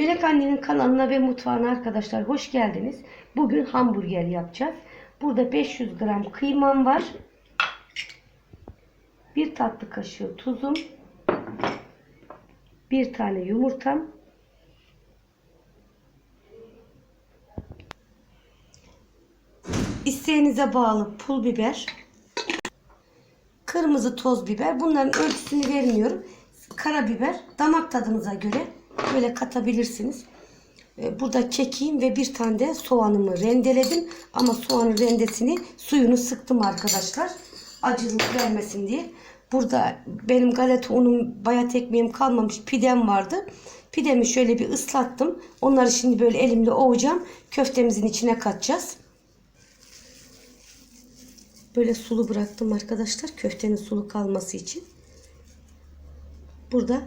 Melek Anne'nin kanalına ve mutfağına arkadaşlar hoş geldiniz. Bugün hamburger yapacağız. Burada 500 gram kıymam var. Bir tatlı kaşığı tuzum. Bir tane yumurtam. İsteğinize bağlı pul biber. Kırmızı toz biber. Bunların ölçüsünü vermiyorum. Karabiber damak tadınıza göre böyle katabilirsiniz. Ee, Burada kekiğim ve bir tane de soğanımı rendeledim. Ama soğanın rendesini suyunu sıktım arkadaşlar. Acılık vermesin diye. Burada benim galeta unum bayat ekmeğim kalmamış pidem vardı. Pidemi şöyle bir ıslattım. Onları şimdi böyle elimle ovacağım. Köftemizin içine katacağız. Böyle sulu bıraktım arkadaşlar. Köftenin sulu kalması için. Burada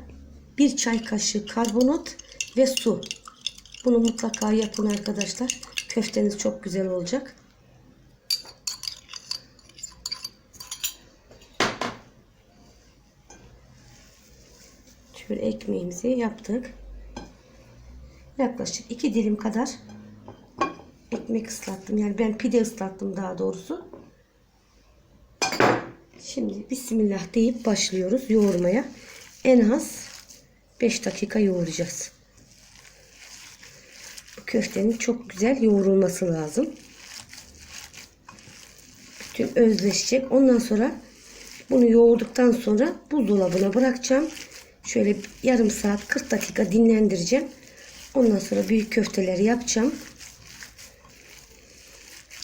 bir çay kaşığı karbonat ve su. Bunu mutlaka yapın arkadaşlar. Köfteniz çok güzel olacak. Şöyle ekmeğimizi yaptık. Yaklaşık iki dilim kadar ekmek ıslattım. Yani ben pide ıslattım daha doğrusu. Şimdi Bismillah deyip başlıyoruz yoğurmaya. En az 5 dakika yoğuracağız. Bu köftenin çok güzel yoğrulması lazım. Bütün özleşecek. Ondan sonra bunu yoğurduktan sonra buzdolabına bırakacağım. Şöyle yarım saat 40 dakika dinlendireceğim. Ondan sonra büyük köfteleri yapacağım.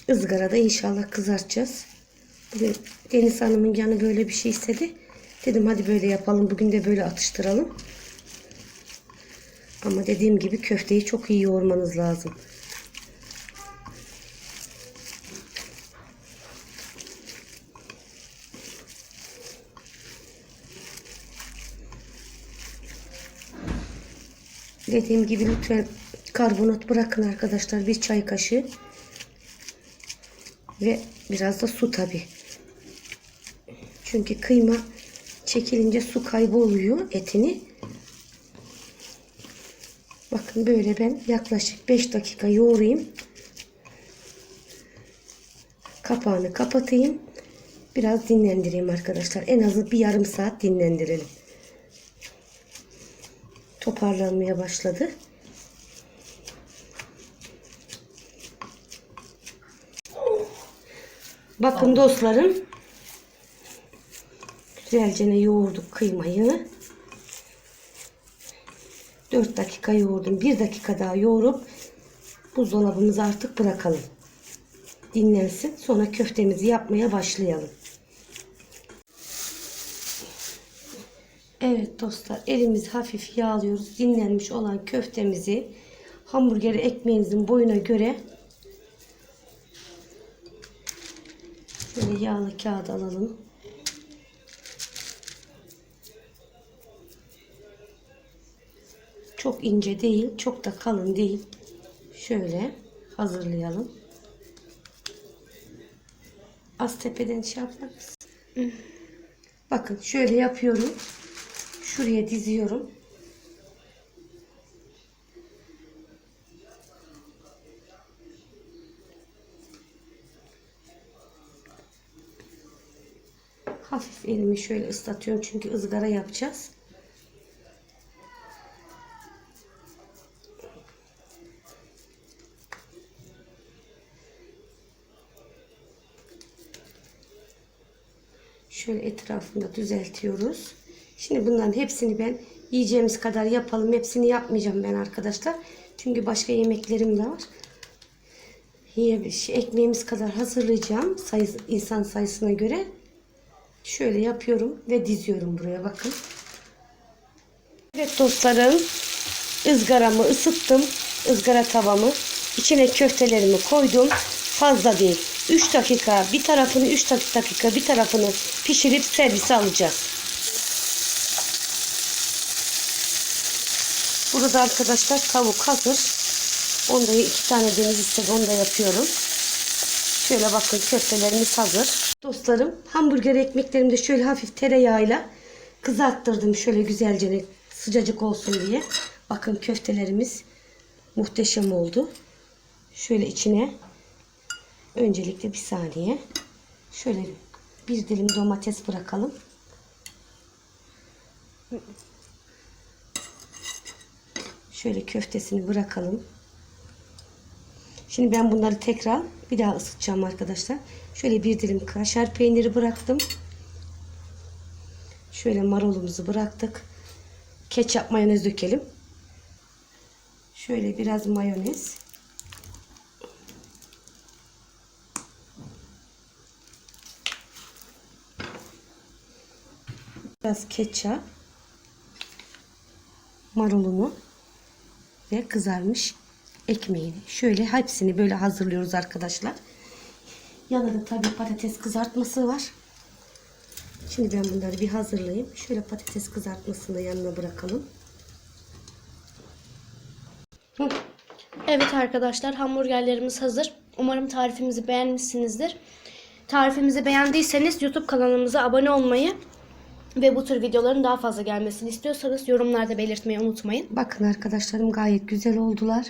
Izgarada inşallah kızartacağız. Bugün Deniz Hanım'ın yanı böyle bir şey istedi. Dedim hadi böyle yapalım. Bugün de böyle atıştıralım. Ama dediğim gibi köfteyi çok iyi yoğurmanız lazım. Dediğim gibi lütfen karbonat bırakın arkadaşlar. Bir çay kaşığı. Ve biraz da su tabi. Çünkü kıyma çekilince su kaybı oluyor etini. Bakın böyle ben yaklaşık 5 dakika yoğurayım. Kapağını kapatayım. Biraz dinlendireyim arkadaşlar. En azı bir yarım saat dinlendirelim. Toparlanmaya başladı. Bakın dostlarım. Güzelce yoğurduk kıymayı. 4 dakika yoğurdum. 1 dakika daha yoğurup buzdolabımıza artık bırakalım. Dinlensin. Sonra köftemizi yapmaya başlayalım. Evet dostlar elimizi hafif yağlıyoruz. Dinlenmiş olan köftemizi hamburgeri ekmeğinizin boyuna göre şöyle yağlı kağıt alalım. Çok ince değil, çok da kalın değil. Şöyle hazırlayalım. Az tepeden şey yapmak Bakın şöyle yapıyorum. Şuraya diziyorum. Hafif elimi şöyle ıslatıyorum çünkü ızgara yapacağız. Şöyle etrafında düzeltiyoruz. Şimdi bunların hepsini ben yiyeceğimiz kadar yapalım. Hepsini yapmayacağım ben arkadaşlar. Çünkü başka yemeklerim de var. Yiyebilir. Ekmeğimiz kadar hazırlayacağım. Sayı, insan sayısına göre. Şöyle yapıyorum ve diziyorum buraya bakın. Evet dostlarım. ızgaramı ısıttım. ızgara tavamı. İçine köftelerimi koydum. Fazla değil. 3 dakika bir tarafını 3 dakika bir tarafını pişirip servise alacağız. Burada arkadaşlar tavuk hazır. Onda iki tane deniz istedi. Onu da yapıyorum. Şöyle bakın köftelerimiz hazır. Dostlarım hamburger ekmeklerimi de şöyle hafif tereyağıyla kızarttırdım. Şöyle güzelce sıcacık olsun diye. Bakın köftelerimiz muhteşem oldu. Şöyle içine öncelikle bir saniye şöyle bir dilim domates bırakalım. Şöyle köftesini bırakalım. Şimdi ben bunları tekrar bir daha ısıtacağım arkadaşlar. Şöyle bir dilim kaşar peyniri bıraktım. Şöyle marulumuzu bıraktık. Ketçap mayonez dökelim. Şöyle biraz mayonez. Biraz ketçap. Marulunu ve kızarmış ekmeğini. Şöyle hepsini böyle hazırlıyoruz arkadaşlar. Yanında tabii patates kızartması var. Şimdi ben bunları bir hazırlayayım. Şöyle patates kızartmasını da yanına bırakalım. Evet arkadaşlar hamburgerlerimiz hazır. Umarım tarifimizi beğenmişsinizdir. Tarifimizi beğendiyseniz YouTube kanalımıza abone olmayı ve bu tür videoların daha fazla gelmesini istiyorsanız yorumlarda belirtmeyi unutmayın. Bakın arkadaşlarım gayet güzel oldular.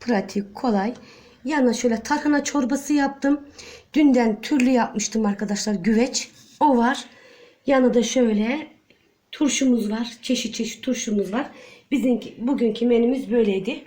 Pratik, kolay. Yanına şöyle tarhana çorbası yaptım. Dünden türlü yapmıştım arkadaşlar. Güveç. O var. Yanında da şöyle turşumuz var. Çeşit çeşit turşumuz var. Bizimki bugünkü menümüz böyleydi.